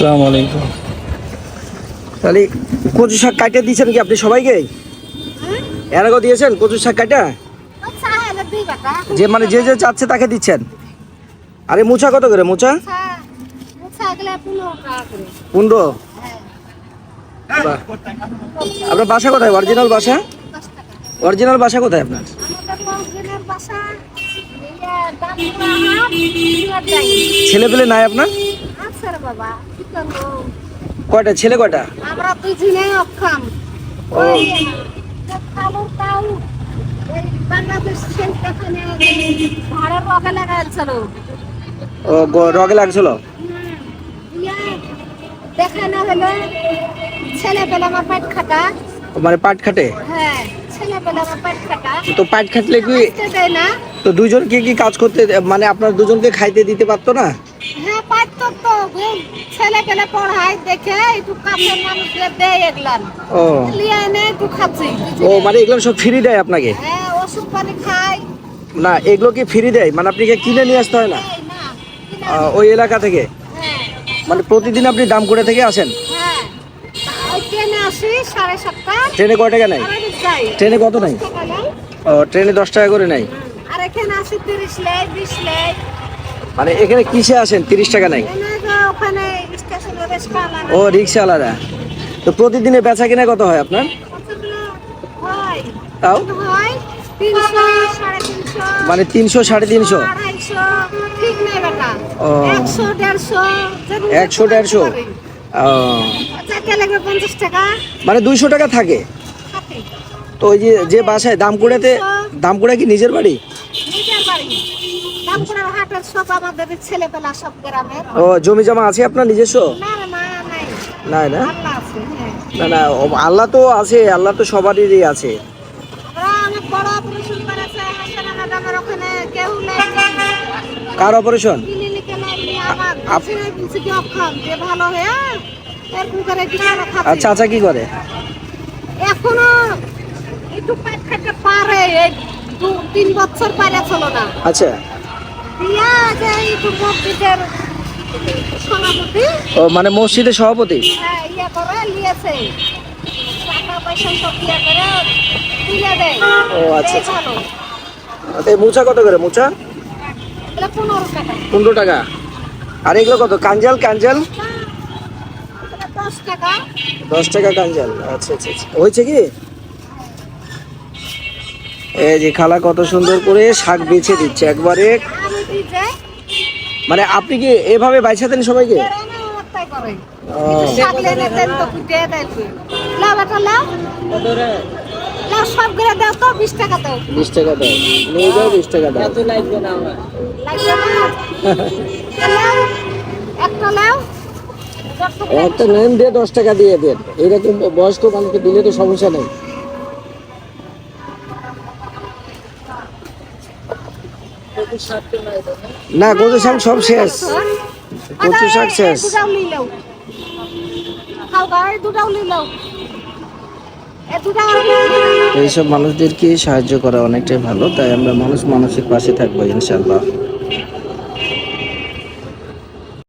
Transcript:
আসসালামু আলাইকুম। তাহলে কচু শাক কাটিয়ে দিয়েছেন কি আপনি সবাইকে? এর আগেও দিয়েছেন কচু শাক কাটা যে মানে যে যে চাচ্ছে তাকে দিচ্ছেন। আরে মোচা কত করে মোচা? পনেরো। আপনার বাসা কোথায়? অরিজিনাল বাসা? অরিজিনাল বাসা কোথায় আপনার? ছেলে পেলে নাই আপনার? কয়টা? ছেলে কয়টা? আমরা দুজনে অক্ষম। ও। ওই খালো তাও বাংলাদেশ রগে লাগাইছিল। ও রগে লাগছিল? ছেলে পেলে আমার পেট খাটা। মানে পাট খাটে? হ্যাঁ ছেলে পেলে আমার পেট খাটা। তো পাট খাটলে কি না। তো দুজনকে কি কাজ করতে মানে আপনার দুজনকে খাইতে দিতে পারতো না? পড়ায় দেখে একটু কাছের মানুষকে দেয় এগুলান। ও। লিয়ে এনে একটু খাচ্ছি। ও মানে এগুলো সব ফ্রি দেয় আপনাকে? হ্যাঁ ওষুধ পানি খাই। না এগুলো কি ফ্রি দেয়? মানে আপনি কি কিনে নিয়ে আসতে হয় না? ওই এলাকা থেকে? হ্যাঁ। মানে প্রতিদিন আপনি দামকুড়া থেকে আসেন? হ্যাঁ। ট্রেনে কয় টাকা যাই। ট্রেনে কত নাই ও ট্রেনে দশ টাকা করে লেগ মানে এখানে কিসে আসেন? তিরিশ টাকা যে ওখানে ও রিক্সা আলাদা। তো প্রতিদিনে বেচা কিনা কত হয় আপনার? তাও? মানে তিনশো, সাড়ে তিনশো। একশো, দেড়শো? মানে দুইশো টাকা থাকে? তো ওই যে যে বাসায় দামকুড়াতে দামকুড়া কি নিজের বাড়ি? ও জমি জমা আছে আপনার নিজস্ব? না নাই। না? হ্যাঁ। না না আল্লাহ তো আছে আল্লাহ তো সবারই আছে। কার অপারেশন খাচ্ছি চাচা কি করে এখনও একটু পেট খেতে পারে তিন বছর পারে চলো না। আচ্ছা। ও মানে মসজিদের সভাপতি? হ্যাঁ ও, আচ্ছা, আচ্ছা। মুচা কত করে এটা পনেরো টাকা। আর এগুলো কত? কাঞ্জাল কাঞ্জাল? দশ টাকা কাঞ্জাল। আচ্ছা আচ্ছা আচ্ছা। হয়েছে কি? এই যে খালা কত সুন্দর করে শাক বেছে দিচ্ছে। একবারে মানে আপনি কি এভাবে বাইছা দেন সবাইকে? এরকম অবস্থায় করে ও, শাক লেনে দেন তো কুটে দেয় লাও বেটা লাও লাও সব করে দাও তো বিশ টাকা দাও। বিশ টাকা দাও নিয়ে যাও বিশ টাকা দাও। লাগবে না লাও একটা লাও একটা নেন দিয়ে দশ টাকা দিয়ে দেন। এরকম বয়স্ক মানুষকে দিলে তো সমস্যা নেই। না কচু শাক সব শেষ। কচু শাক শেষ। এইসব মানুষদেরকে সাহায্য করা অনেকটাই ভালো তাই আমরা মানুষ মানুষের পাশে থাকব ইনশাল্লাহ